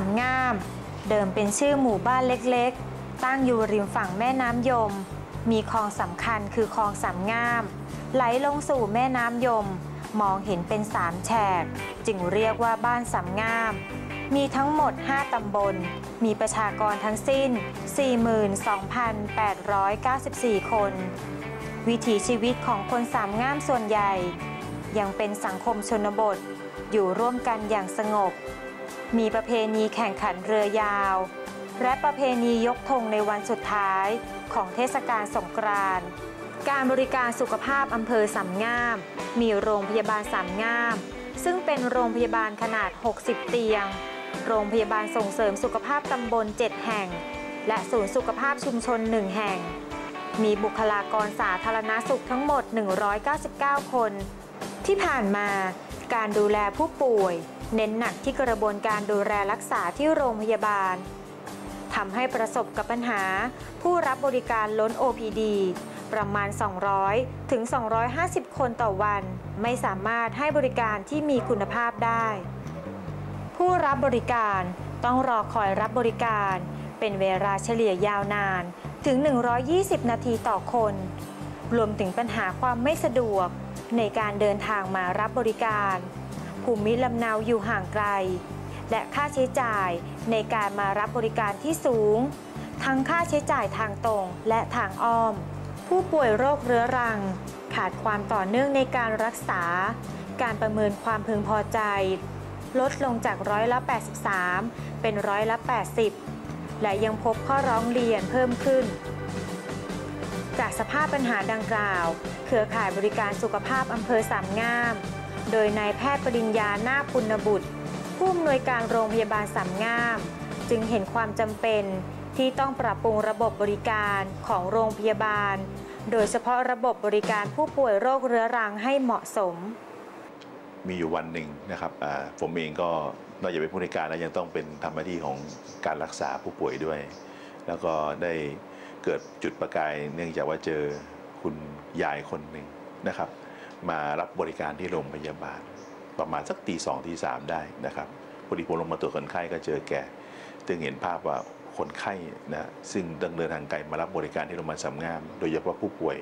ามงาม เดิมเป็นชื่อหมู่บ้านเล็กๆ ตั้งอยู่ริมฝั่งแม่น้ำยม มีคลองสำคัญคือคลองสามงาม ไหลลงสู่แม่น้ำยม มองเห็นเป็นสามแฉก จึงเรียกว่าบ้านสามงาม มีทั้งหมด 5 ตำบล มีประชากรทั้งสิ้น 42,894 คน วิถีชีวิตของคนสามงามส่วนใหญ่ ยังเป็นสังคมชนบทอยู่ร่วมกันอย่างสงบ มีประเพณีแข่งขันเรือยาว และประเพณียกธงในวันสุดท้ายของเทศกาลสงกรานต์การบริการสุขภาพอำเภอสามงาม มีโรงพยาบาลสามงาม ซึ่งเป็นโรงพยาบาลขนาด 60 เตียง โรงพยาบาลส่งเสริมสุขภาพตำบล 7 แห่ง และศูนย์สุขภาพชุมชน 1 แห่ง มีบุคลากรสาธารณสุขทั้งหมด 199 คน ที่ผ่านมาการดูแลผู้ป่วย เน้นหนักที่กระบวนการดูแลรักษาที่โรงพยาบาลทำให้ประสบกับปัญหา ผู้รับบริการล้น OPD ประมาณ 200 ถึง 250 คนต่อวัน ไม่สามารถให้บริการที่มีคุณภาพได้ ผู้รับบริการต้องรอคอยรับบริการ เป็นเวลาเฉลี่ยยาวนานถึง 120 นาทีต่อคน รวมถึงปัญหาความไม่สะดวกในการเดินทางมารับบริการ ภูมิลำเนาอยู่ห่างไกล และค่าใช้จ่ายในการมารับบริการที่สูง ทั้งค่าใช้จ่ายทางตรงและทางอ้อม ผู้ป่วยโรคเรื้อรัง ขาดความต่อเนื่องในการรักษา การประเมินความพึงพอใจ ลดลงจากร้อยละ 83 เป็นร้อยละ 80 และยังพบข้อร้องเรียนเพิ่มขึ้นจากสภาพปัญหาดังกล่าว เครือข่ายบริการสุขภาพอำเภอสามงาม โดยนายแพทย์ปริญญานาคปุณบุตร ผู้อำนวยการโรงพยาบาลสามงาม จึงเห็นความจำเป็นที่ต้องปรับปรุงระบบบริการของโรงพยาบาล โดยเฉพาะระบบบริการผู้ป่วยโรคเรื้อรังให้เหมาะสม มีอยู่วันหนึ่งนะครับผมเองก็นอกจากเป็นผู้ในการแล้วยังต้องเป็นทำหน้าที่ของการรักษาผู้ป่วยด้วย แล้วก็ได้เกิดจุดประกายเนื่องจากว่าเจอคุณยายคนหนึ่งนะครับ มารับบริการที่โรงพยาบาล ประมาณสักตีสองตีสามได้นะครับพอดีผมลงมาตรวจคนไข้ก็เจอแกจึงเห็นภาพว่าคนไข้นะซึ่งต้องเดินทางไกลมารับบริการที่โรงพยาบาลสามงาม โดยเฉพาะผู้ป่วย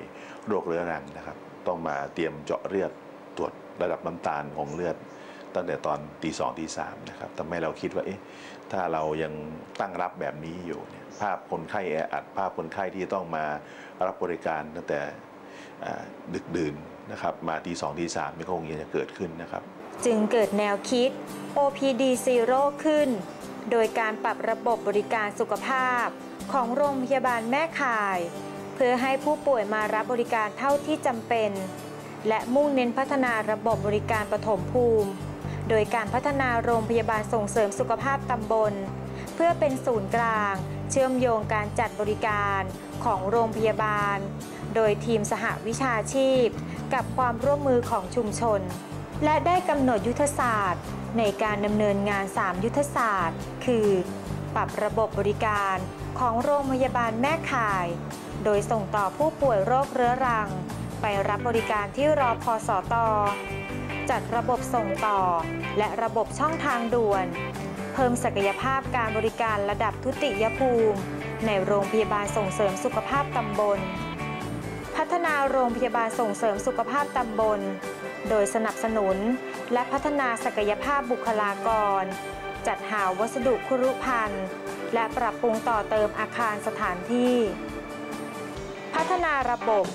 โรคเรื้อรังนะครับ ต้องมาเตรียมเจาะเลือดตรวจระดับน้ำตาลของเลือด ตั้งแต่ตอนตีสองตีสามนะครับทำให้เราคิดว่าเอ๊ะถ้าเรายังตั้งรับแบบนี้อยู่เนี่ยภาพคนไข้แออัดภาพคนไข้ที่ต้องมารับบริการตั้งแต่ดึกดื่น นะครับมาตีสองตีสามไม่คงยังจะเกิดขึ้นนะครับ จึงเกิดแนวคิด OPD Zero ขึ้น โดยการปรับระบบบริการสุขภาพ ของโรงพยาบาลแม่ข่าย เพื่อให้ผู้ป่วยมารับบริการเท่าที่จำเป็น และมุ่งเน้นพัฒนาระบบบริการปฐมภูมิ โดยการพัฒนาโรงพยาบาลส่งเสริมสุขภาพตำบล เพื่อเป็นศูนย์กลาง เชื่อมโยงการจัดบริการของโรงพยาบาล โดยทีมสหวิชาชีพ กับความร่วมมือของชุมชน และได้กำหนดยุทธศาสตร์ ในการดำเนินงาน 3 ยุทธศาสตร์ คือ ปรับระบบบริการของโรงพยาบาลแม่ข่าย โดยส่งต่อผู้ป่วยโรคเรื้อรัง ไปรับบริการที่รอพอสอตอจัดระบบส่งต่อ และระบบช่องทางด่วน เพิ่มศักยภาพการบริการระดับทุติยภูมิ ในโรงพยาบาลส่งเสริมสุขภาพตำบล พัฒนาโรงพยาบาลส่งเสริมสุขภาพตำบล โดยสนับสนุน และพัฒนาศักยภาพบุคลากร จัดหาวัสดุคุรุพันธ์ และปรับปรุงต่อเติมอาคารสถานที่ พัฒนาระบบ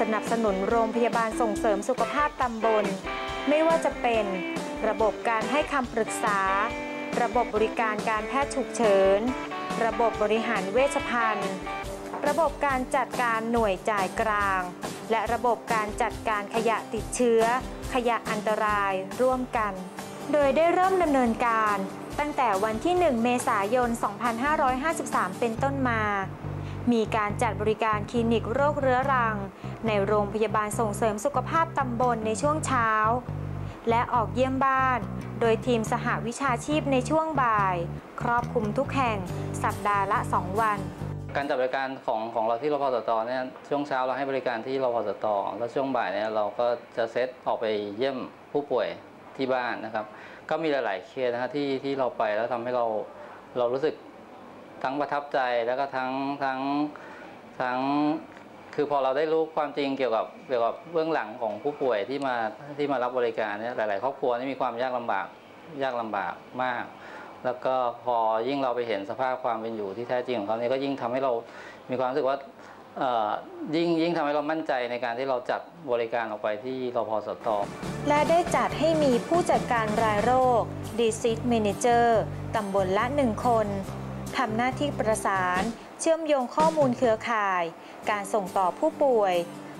สนับสนุนโรงพยาบาลส่งเสริมสุขภาพตำบล ไม่ว่าจะเป็น ระบบการให้คำปรึกษา ระบบบริการการแพทย์ฉุกเฉิน ระบบบริหารเวชภัณฑ์ ระบบการจัดการหน่วยจ่ายกลาง และระบบการจัดการขยะติดเชื้อ ขยะอันตรายร่วมกัน โดยได้เริ่มดำเนินการ ตั้งแต่วันที่ 1 เมษายน 2553 เป็นต้นมา มีการจัดบริการคลินิกโรคเรื้อรัง ในโรงพยาบาลส่งเสริมสุขภาพตำบลในช่วงเช้า และออกเยี่ยมบ้าน โดยทีมสหวิชาชีพในช่วงบ่าย ครอบคลุมทุกแห่งสัปดาห์ละ 2 วัน การจัดบริการของของเราที่รพสตเนี่ยช่วงเช้าเราให้บริการที่รพสตแล้วช่วงบ่ายเนี่ยเราก็จะเซตออกไปเยี่ยมผู้ป่วยที่บ้านนะครับ ก็มีหลาย ๆเคสนะฮะที่ที่เราไปแล้วทำให้เราเรารู้สึกทั้งประทับใจแล้วก็ทั้งทั้งทั้งคือพอเราได้รู้ความจริงเกี่ยวกับเกี่ยวกับเบื้องหลังของผู้ป่วยที่มาที่มารับบริการเนี่ยหลาย ๆ ครอบครัวนี่มีความยากลำบากยากลำบากมาก แล้วก็พอยิ่งเราไปเห็นสภาพความเป็นอยู่ที่แท้จริงของเขาเนี่ยก็ยิ่งทำให้เรามีความรู้สึกว่าเอ่อยิ่งยิ่งทำให้เรามั่นใจในการที่เราจัดบริการออกไปที่รพสตและได้จัดให้มีผู้จัดการรายโรค Disease Manager ตำบลละหนึ่งคนทำหน้าที่ประสาน เชื่อมโยงข้อมูลเครือข่าย การส่งต่อผู้ป่วย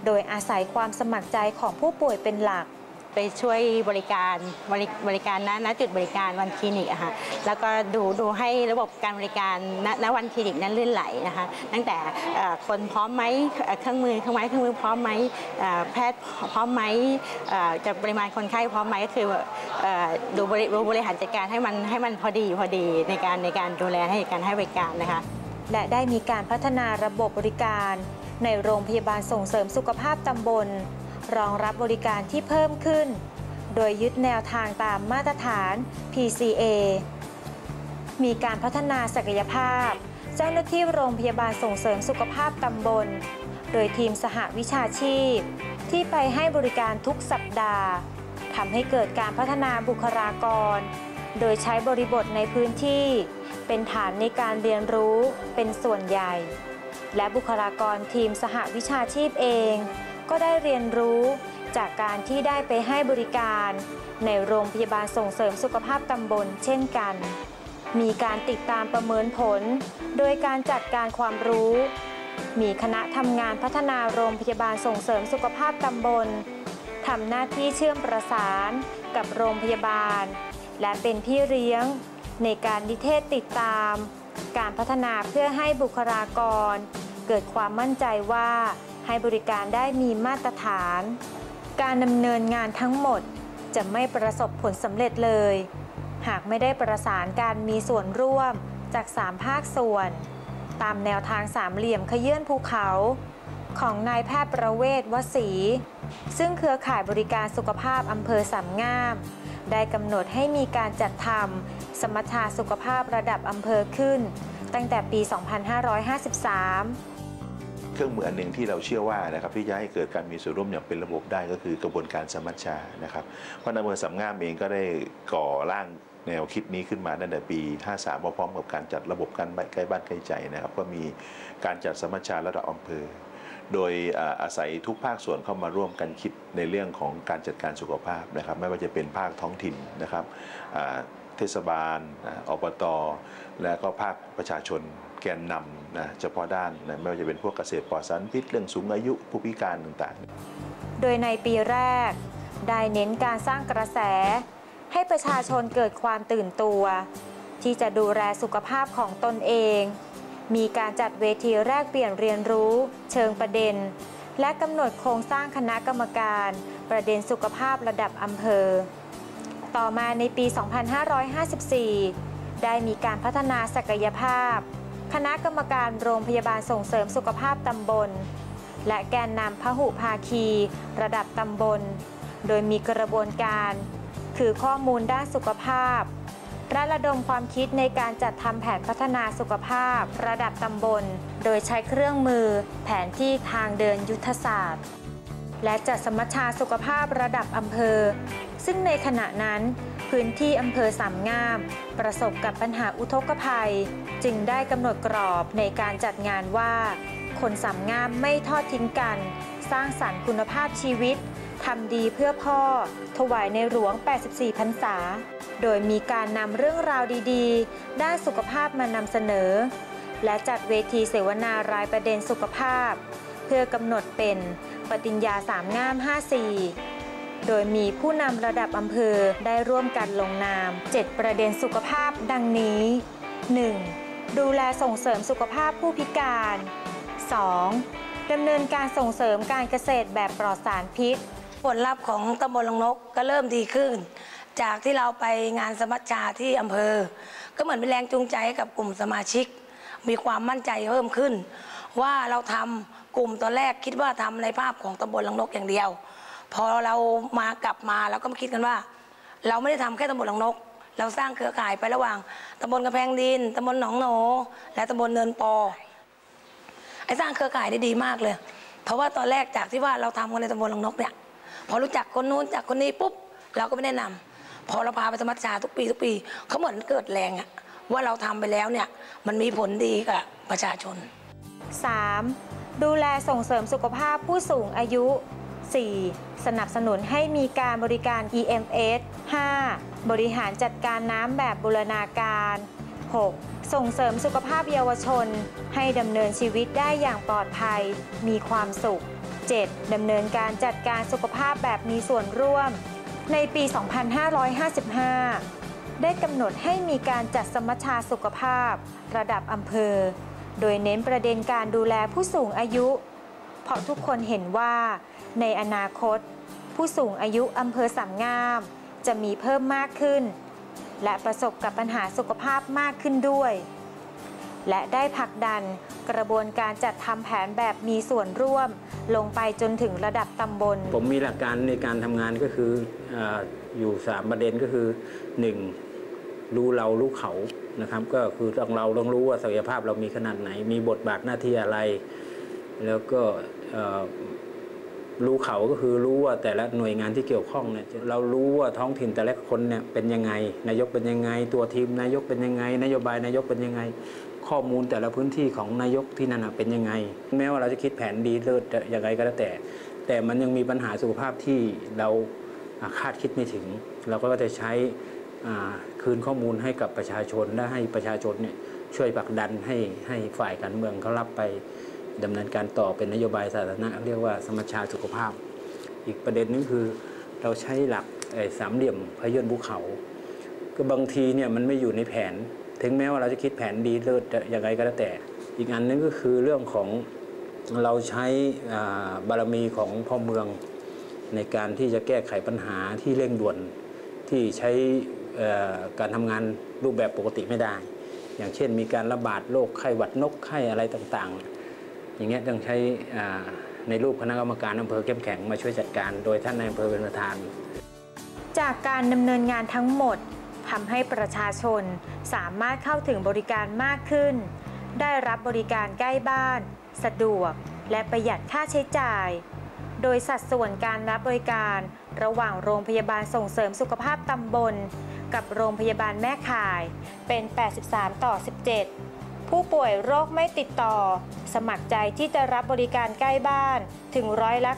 โดยอาศัยความสมัครใจของผู้ป่วยเป็นหลัก ไปช่วยบริการบริบริการณณจุดบริการวันคลินิกอะค่ะแล้วก็ดูดูให้ระบบการบริการณณวันคลินิกนั้นลื่นไหลนะคะ ตั้งแต่คนพร้อมไหมเครื่องมือเครื่องไม้เครื่องมือพร้อมไหมแพทย์พร้อมไหมจะปริมาณคนไข้พร้อมไหมก็คือดูบริดูบริหารจัดการให้มันให้มันพอดีพอดีในการในการดูแลให้การให้บริการนะคะ และได้มีการพัฒนาระบบบริการ ในโรงพยาบาลส่งเสริมสุขภาพตำบล รองรับบริการที่เพิ่มขึ้น โดยยึดแนวทางตามมาตรฐาน PCA มีการพัฒนาศักยภาพ เจ้าหน้าที่โรงพยาบาลส่งเสริมสุขภาพตำบล โดยทีมสหวิชาชีพ ที่ไปให้บริการทุกสัปดาห์ทำให้เกิดการพัฒนาบุคลากร โดยใช้บริบทในพื้นที่ เป็นฐานในการเรียนรู้เป็นส่วนใหญ่ และบุคลากรทีมสหวิชาชีพเอง ก็ได้เรียนรู้จากการที่ได้ไปให้บริการ ในโรงพยาบาลส่งเสริมสุขภาพตำบลเช่นกัน มีการติดตามประเมินผล โดยการจัดการความรู้ มีคณะทำงานพัฒนาโรงพยาบาลส่งเสริมสุขภาพตำบลทำหน้าที่เชื่อมประสานกับโรงพยาบาล และเป็นพี่เลี้ยง ในการนิเทศติดตาม การพัฒนาเพื่อให้บุคลากร เกิดความมั่นใจว่า ให้บริการได้มีมาตรฐาน การดำเนินงานทั้งหมดจะไม่ประสบผลสำเร็จเลย หากไม่ได้ประสานการมีส่วนร่วมจาก 3 ภาคส่วน ตามแนวทางสามเหลี่ยมขยื่นภูเขา ของนายแพทย์ประเวศวสี ซึ่งเครือข่ายบริการสุขภาพอำเภอสามงาม ได้กำหนดให้มีการจัดทำสมรรถาสุขภาพระดับอำเภอขึ้น ตั้งแต่ปี 2553 เครื่องมืออันหนึ่งที่เราเชื่อว่านะครับที่จะให้เกิดการมีส่วนร่วมอย่างเป็นระบบได้ก็คือกระบวนการสมัชชานะครับเพราะนอำเภอสามงามเองก็ได้ก่อร่างแนวคิดนี้ขึ้นมาตั้งแต่ปี 53พร้อมกับการจัดระบบการใกล้บ้านใกล้ใจนะครับ ก็มีการจัดสมัชชาระดับอำเภอ โดยอาศัยทุกภาคส่วนเข้ามาร่วมกันคิดในเรื่องของการจัดการสุขภาพนะครับ ไม่ว่าจะเป็นภาคท้องถิ่นนะครับ เทศบาลอ่าอบตและก็ภาคประชาชนแกนนำนะเฉพาะด้านนะไม่ว่าจะเป็นพวกเกษตรปลอดสารพิษเรื่องสูงอายุผู้พิการต่างๆ โดยในปีแรก ได้เน้นการสร้างกระแส ให้ประชาชนเกิดความตื่นตัว ที่จะดูแลสุขภาพของตนเอง มีการจัดเวทีแลกเปลี่ยนเรียนรู้ เชิงประเด็น และกำหนดโครงสร้างคณะกรรมการ ประเด็นสุขภาพระดับอำเภอ ต่อมาในปี 2554 ได้มีการพัฒนาศักยภาพ คณะกรรมการโรงพยาบาลส่งเสริมสุขภาพตำบล และแกนนำพหุภาคี ระดับตำบล โดยมีกระบวนการ คือข้อมูลด้านสุขภาพและระดมความคิดในการจัดทำแผนพัฒนาสุขภาพ ระดับตำบล โดยใช้เครื่องมือ แผนที่ทางเดินยุทธศาสตร์ และจัดสมัชชาสุขภาพระดับอำเภอ ซึ่งในขณะนั้นพื้นที่อำเภอสามงาม ประสบกับปัญหาอุทกภัย จึงได้กำหนดกรอบในการจัดงานว่า คนสามงามไม่ทอดทิ้งกัน สร้างสรรค์คุณภาพชีวิตทำดีเพื่อพ่อ ถวายในหลวง 84 พรรษา โดยมีการนำเรื่องราวดีๆ ด้านสุขภาพมานำเสนอ และจัดเวทีเสวนารายประเด็นสุขภาพ เพื่อกำหนดเป็น ปฏิญญาสามงาม 54 โดยมีผู้นำระดับอำเภอได้ร่วมกันลงนาม 7 ประเด็นสุขภาพดังนี้ 1. ดูแลส่งเสริมสุขภาพผู้พิการ 2. ดำเนินการส่งเสริมการเกษตรแบบปลอดสารพิษ ผลลัพธ์ของตำบลลงนกก็เริ่มดีขึ้น จากที่เราไปงานสมัชชาที่อำเภอ ก็เหมือนเป็นแรงจูงใจให้กับกลุ่มสมาชิก มีความมั่นใจเพิ่มขึ้น ว่าเราทำ กลุ่มตอนแรกคิดว่าทำในภาพของตำบลลังนกอย่างเดียว พอเรามากลับมาเราก็มาคิดกันว่า เราไม่ได้ทำแค่ตำบลลังนก เราสร้างเครือข่ายไประหว่างตำบลกระแพงดินตำบลหนองโหนและตำบลเนินปอไอ้สร้างเครือข่ายได้ดีมากเลย เพราะว่าตอนแรกจากที่ว่าเราทำกันในตำบลลังนกเนี่ยพอรู้จักคนนู้นจากคนนี้ปุ๊บเราก็ไม่แนะนำพอเราพาไปสมัชชาทุกปีทุกปีเขาเหมือนเกิดแรงอะว่าเราทำไปแล้วเนี่ยมันมีผลดีกับประชาชน 3. ดูแลส่งเสริมสุขภาพผู้สูงอายุ 4. สนับสนุนให้มีการบริการ EMS 5. บริหารจัดการน้ำแบบบูรณาการ 6. ส่งเสริมสุขภาพเยาวชน ให้ดำเนินชีวิตได้อย่างปลอดภัย มีความสุข 7. ดำเนินการจัดการสุขภาพแบบมีส่วนร่วม ในปี 2555 ได้กำหนดให้มีการจัดสมัชชาสุขภาพ ระดับอำเภอ โดยเน้นประเด็นการดูแลผู้สูงอายุ เพราะทุกคนเห็นว่า ในอนาคต ผู้สูงอายุอำเภอสามงาม จะมีเพิ่มมากขึ้น และประสบกับปัญหาสุขภาพมากขึ้นด้วย และได้ผลักดันกระบวนการจัดทำแผนแบบมีส่วนร่วม ลงไปจนถึงระดับตำบล ผมมีหลักการในการทำงานก็คือออยู่ 3 ประเด็นก็คือ 1. รู้เรารู้เขานะครับ ก็คือต้องเราต้องรู้ว่าศักยภาพเรามีขนาดไหน มีบทบาทหน้าที่อะไร แล้วก็รู้เขาก็คือรู้ว่าแต่ละหน่วยงานที่เกี่ยวข้องเนี่ยเรารู้ว่าท้องถิ่นแต่ละคนเนี่ยเป็นยังไง นายกเป็นยังไง ตัวทีมนายกเป็นยังไง นโยบายนายกเป็นยังไง ข้อมูลแต่ละพื้นที่ของนายกที่นั่นเป็นยังไง แม้ว่าเราจะคิดแผนดีเลิศยังไงก็แล้วแต่ แต่มันยังมีปัญหาสุขภาพที่เราคาดคิดไม่ถึง เราก็จะใช้ คืนข้อมูลให้กับประชาชนและให้ประชาชนเนี่ยช่วยผลักดันให้ให้ฝ่ายการเมืองเขารับไปดำเนินการต่อเป็นนโยบายสาธารณะเรียกว่าสมัชชาสุขภาพ อีกประเด็นนึงคือเราใช้หลักสามเหลี่ยมพยนต์ภูเขา ก็บางทีเนี่ยมันไม่อยู่ในแผน ถึงแม้ว่าเราจะคิดแผนดีเลิศยังไงก็แล้วแต่ อีกอันนึงก็คือเรื่องของเราใช้บารมีของพ่อเมืองในการที่จะแก้ไขปัญหาที่เร่งด่วนที่ใช้เการทำงานรูปแบบปกติไม่ได้ อย่างเช่นมีการระบาดโรคไข้หวัดนกไข้อะไรต่างๆ อย่างเงี้ยต้องใช้ในรูปคณะกรรมการอำเภอเข้มแข็งมาช่วยจัดการ โดยท่านนายอำเภอเป็นประธาน จากการดำเนินงานทั้งหมดทำให้ประชาชนสามารถเข้าถึงบริการมากขึ้น ได้รับบริการใกล้บ้าน สะดวก และประหยัดค่าใช้จ่าย โดยสัดส่วนการรับบริการ ระหว่างโรงพยาบาลส่งเสริมสุขภาพตำบล กับโรงพยาบาลแม่ข่ายเป็น 83 ต่อ 17 ผู้ป่วยโรคไม่ติดต่อ สมัครใจที่จะรับบริการใกล้บ้านถึงร้อยละ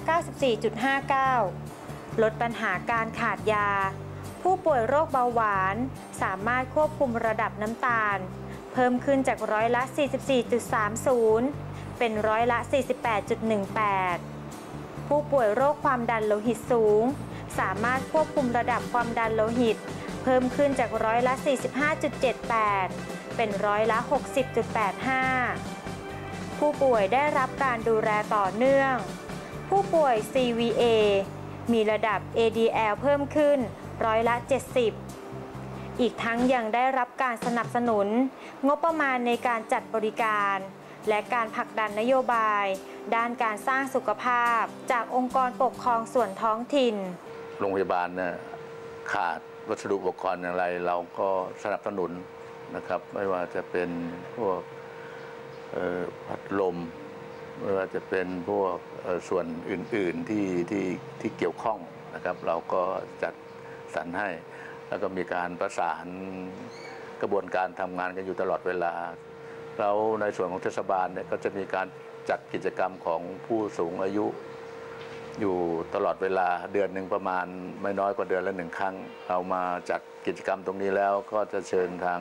94.59 ลดปัญหาการขาดยา ผู้ป่วยโรคเบาหวาน สามารถควบคุมระดับน้ำตาล เพิ่มขึ้นจากร้อยละ 44.30 เป็นร้อยละ 48.18 ผู้ป่วยโรคความดันโลหิตสูง สามารถควบคุมระดับความดันโลหิต พิ่มขึ้นจากร้อยละ 45.78 เป็นร้อยละ 60.85 ผู้ป่วยได้รับการดูแลต่อเนื่อง ผู้ป่วย CVA มีระดับ ADL เพิ่มขึ้นร้อยละ 70 อีกทั้งยังได้รับการสนับสนุน งบประมาณในการจัดบริการ และการผลักดันนโยบาย ด้านการสร้างสุขภาพ จากองค์กรปกครองส่วนท้องถิ่น โรงพยาบาลนี่ยขาด วัสดุอุปกรณ์อะไร เราก็สนับสนุนนะครับ ไม่ว่าจะเป็นพวกพัดลม ไม่ว่าจะเป็นพวกส่วนอื่น ๆ ที่ที่ที่เกี่ยวข้องนะครับ เราก็จัดสรรให้ แล้วก็มีการประสานกระบวนการทำงานกันอยู่ตลอดเวลา แล้วในส่วนของเทศบาลเนี่ยก็จะมีการจัดกิจกรรมของผู้สูงอายุ อยู่ตลอดเวลาเดือนหนึ่งประมาณไม่น้อยกว่าเดือนละหนึ่งครั้งเรามาจัดกิจกรรมตรงนี้แล้วก็จะเชิญทาง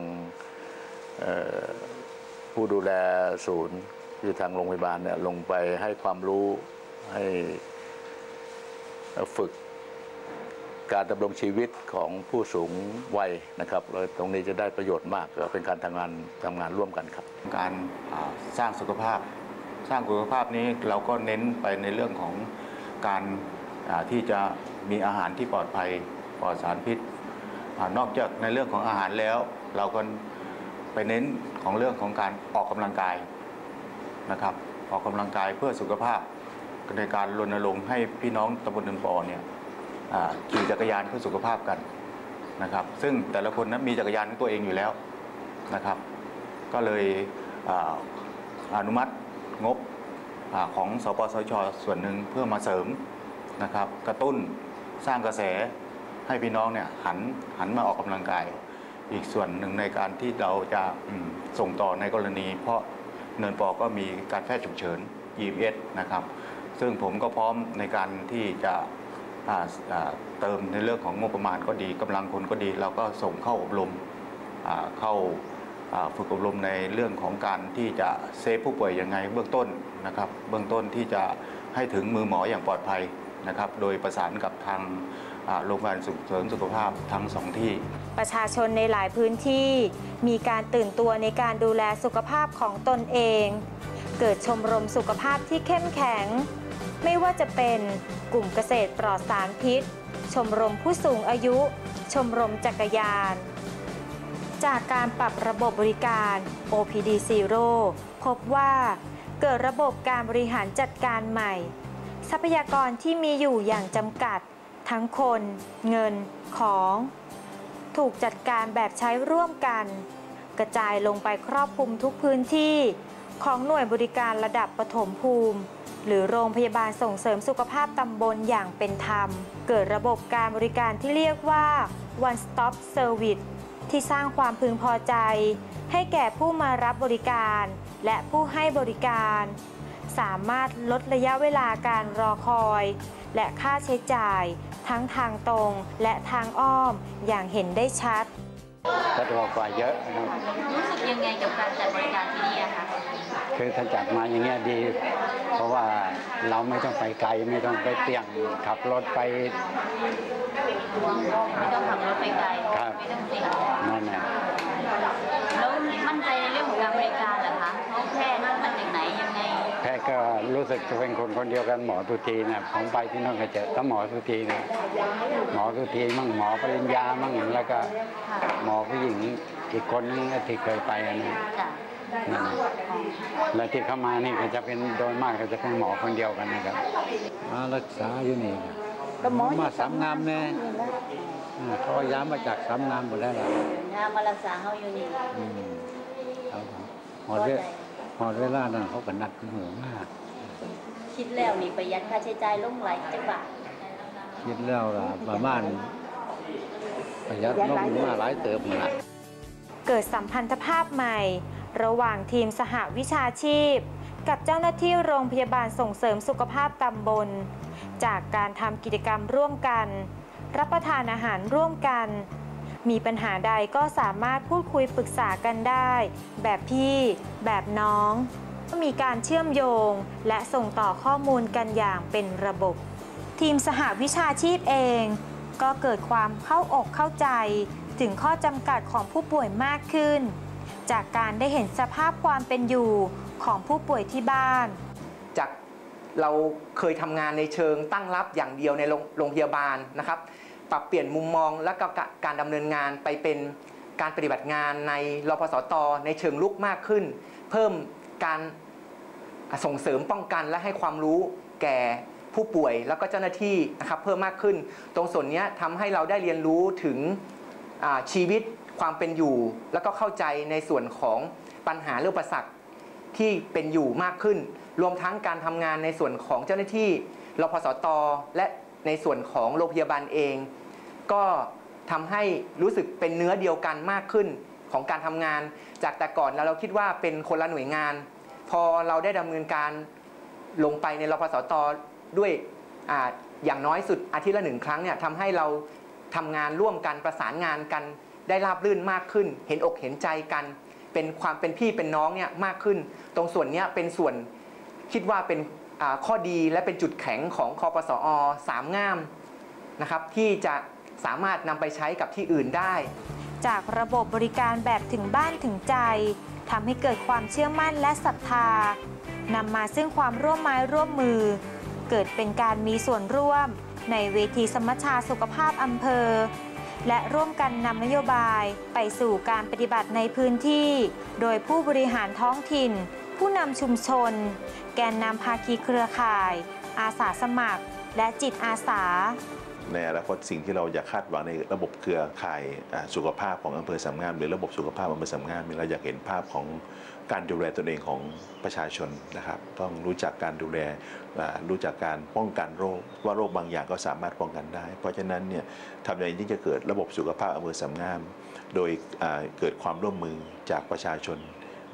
ผู้ดูแลศูนย์คือทางโรงพยาบาลเนี่ยลงไปให้ความรู้ให้ฝึกการดำรงชีวิตของผู้สูงวัยนะครับแล้วตรงนี้จะได้ประโยชน์มากก็เป็นการทำงานทำงานร่วมกันครับ การสร้างสุขภาพ สร้างสุขภาพนี้เราก็เน้นไปในเรื่องของ การที่จะมีอาหารที่ปลอดภัยปลอดสารพิษอนอกจากในเรื่องของอาหารแล้ว เราก็ไปเน้นของเรื่องของการออกกำลังกายนะครับ ออกกำลังกายเพื่อสุขภาพในการรณรงค์ให้พี่น้องตำบลเนินปอเนี่ยขี่จักรยานเพื่อสุขภาพกันนะครับ ซึ่งแต่ละคนนั้นมีจักรยานของตัวเองอยู่แล้วนะครับ ก็เลยออนุมัติ ของสปสช ส่วนหนึ่งเพื่อมาเสริมนะครับกระตุ้นสร้างกระแสให้พี่น้องเนี่ยหันหันมาออกกำลังกาย อีกส่วนหนึ่งในการที่เราจะส่งต่อในกรณี เพราะเนินปอก็มีการแพทย์ฉุกเฉิน EMS นะครับ ซึ่งผมก็พร้อมในการที่จะเติมในเรื่องของงบประมาณก็ดีกำลังคนก็ดี เราก็ส่งเข้าอบรมเข้า ฝึกอบรมในเรื่องของการที่จะเซฟผู้ป่วยยังไงเบื้องต้นนะครับเบื้องต้นที่จะให้ถึงมือหมออย่างปลอดภัยนะครับโดยประสานกับทางโรงพยาบาลส่งเสริมสุขภาพทั้งสองที่ ประชาชนในหลายพื้นที่ มีการตื่นตัวในการดูแลสุขภาพของตนเอง เกิดชมรมสุขภาพที่เข้มแข็ง ไม่ว่าจะเป็นกลุ่มเกษตรปลอดสารพิษ ชมรมผู้สูงอายุ ชมรมจักรยาน จากการปรับระบบบริการ OPD Zero พบว่า เกิดระบบการบริหารจัดการใหม่ ทรัพยากรที่มีอยู่อย่างจำกัด ทั้งคน เงิน ของ ถูกจัดการแบบใช้ร่วมกัน กระจายลงไปครอบคลุมทุกพื้นที่ ของหน่วยบริการระดับปฐมภูมิ หรือโรงพยาบาลส่งเสริมสุขภาพตำบลอย่างเป็นธรรม เกิดระบบการบริการที่เรียกว่า one stop service ที่สร้างความพึงพอใจ ให้แก่ผู้มารับบริการ และผู้ให้บริการ สามารถลดระยะเวลาการรอคอย และค่าใช้จ่าย ทั้งทางตรงและทางอ้อมอย่างเห็นได้ชัด สะดวกกว่าเยอะนะครับรู้สึกยังไงกับการจัดบริการที่นี่อะคะคือถ้าจัดมาอย่างเงี้ยดี เพราะว่าเราไม่ต้องไปไกลไม่ต้องไปเสี่ยงขับรถไปไม่ต้องขับรถไปไกลครับไม่ต้องเสี่ยงนั่นแหละ รู้สึกจะเป็นคนคนเดียวกันหมอสุธีนะผมไปที่นั่นก็เจอถ้าหมอสุธีนะหมอสุธีมั่งหมอปริญญามั่งแล้วก็ค่ะหมอผู้หญิงอีกคนนึงที่เคยไปอะนะจ้ะนั่นน่ะแล้วที่เข้ามานี่ก็จะเป็นโดยมากก็จะเป็นหมอคนเดียวกันนะครับมารักษาอยู่นี่มาสามงามแน่อ่าเขาย้ายมาจากสามงามหมดแล้วล่ะถ้ามารักษาเขาอยู่นี่อืมครับหอดเวหอดเวลานั้นเขาก็นัดเหมือมาก คิดแล้วนี่ประหยัดค่าใช้จ่ายลงหลายจังบาทคิดแล้วล่ะประมาณประหยัดลงมาหลายเติบนะเกิดสัมพันธภาพใหม่ ระหว่างทีมสหวิชาชีพ กับเจ้าหน้าที่โรงพยาบาลส่งเสริมสุขภาพตำบล จากการทำกิจกรรมร่วมกัน รับประทานอาหารร่วมกัน มีปัญหาใดก็สามารถพูดคุยปรึกษากันได้ แบบพี่ แบบน้อง มีการเชื่อมโยง และส่งต่อข้อมูลกันอย่างเป็นระบบ ทีมสหวิชาชีพเอง ก็เกิดความเข้าอกเข้าใจ ถึงข้อจำกัดของผู้ป่วยมากขึ้น จากการได้เห็นสภาพความเป็นอยู่ของผู้ป่วยที่บ้าน จากเราเคยทำงานในเชิงตั้งรับอย่างเดียวในโรงงพยาบาลนะครับ ปรับเปลี่ยนมุมมองและกการดำเนินงานไปเป็นการปฏิบัติงานในรพสตในเชิงลุกมากขึ้น เพิ่ม การส่งเสริมป้องกันและให้ความรู้แก่ผู้ป่วยแล้วก็เจ้าหน้าที่นะครับเพิ่มมากขึ้น ตรงส่วนนี้ทำให้เราได้เรียนรู้ถึงชีวิตความเป็นอยู่ แล้วก็เข้าใจในส่วนของปัญหาเรื่องประสักที่เป็นอยู่มากขึ้น รวมทั้งการทำงานในส่วนของเจ้าหน้าที่รพสตและในส่วนของโรงพยาบาลเอง ก็ทำให้รู้สึกเป็นเนื้อเดียวกันมากขึ้น ของการทำงาน จากแต่ก่อนแล้วเราคิดว่าเป็นคนละหน่วยงาน พอเราได้ดำเนินการลงไปในรพสตด้วยออย่างน้อยสุดอาทิตย์ละหนึ่งครั้งเนี่ยทำให้เราทำงานร่วมกันประสานงานกัน ได้ราบรื่นมากขึ้น เห็นอกเห็นใจกัน เป็นความเป็นพี่เป็นน้องเนี่ยมากขึ้น ตรงส่วนนี้เป็นส่วนคิดว่าเป็นข้อดีและเป็นจุดแข็งของคอปสอสามง่ามนะครับที่จะสามารถนำไปใช้กับที่อื่นได้ จากระบบบริการแบบถึงบ้านถึงใจทำให้เกิดความเชื่อมั่นและศรัทธานำมาซึ่งความร่วมไม้ร่วมมือ เกิดเป็นการมีส่วนร่วม ในเวทีสมัชชาสุขภาพอำเภอ และร่วมกันนำนโยบายไปสู่การปฏิบัติในพื้นที่ โดยผู้บริหารท้องถิ่น ผู้นำชุมชน แกนนำภาคีเครือข่าย อาสาสมัคร และจิตอาสา ในอนาคตสิ่งที่เราอยากคาดหวังในระบบเครือข่ายสุขภาพของอำเภอสามงามหรือระบบสุขภาพอำเภอสามงามเนี่ยเราอยากเห็นภาพของการดูแลตนเองของประชาชนนะครับ ต้องรู้จักการดูแลรู้จักการป้องกันโรค ว่าโรคบางอย่างก็สามารถป้องกันได้ เพราะฉะนั้นเนี่ยทำยังไงที่จะเกิดระบบสุขภาพอำเภอสามงาม โดยเกิดความร่วมมือจากประชาชน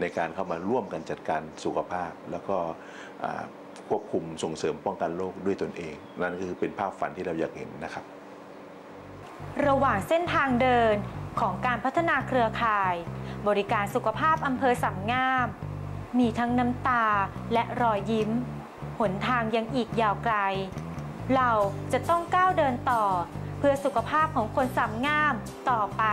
ในการเข้ามาร่วมกันจัดการสุขภาพ แล้วก็ ควบคุมส่งเสริมป้องกันโรคด้วยตนเอง นั่นคือเป็นภาพฝันที่เราอยากเห็นนะครับ ระหว่างเส้นทางเดินของการพัฒนาเครือข่าย บริการสุขภาพอำเภอสามงาม มีทั้งน้ำตาและรอยยิ้ม หนทางยังอีกยาวไกล เราจะต้องก้าวเดินต่อ เพื่อสุขภาพของคนสามงามต่อไป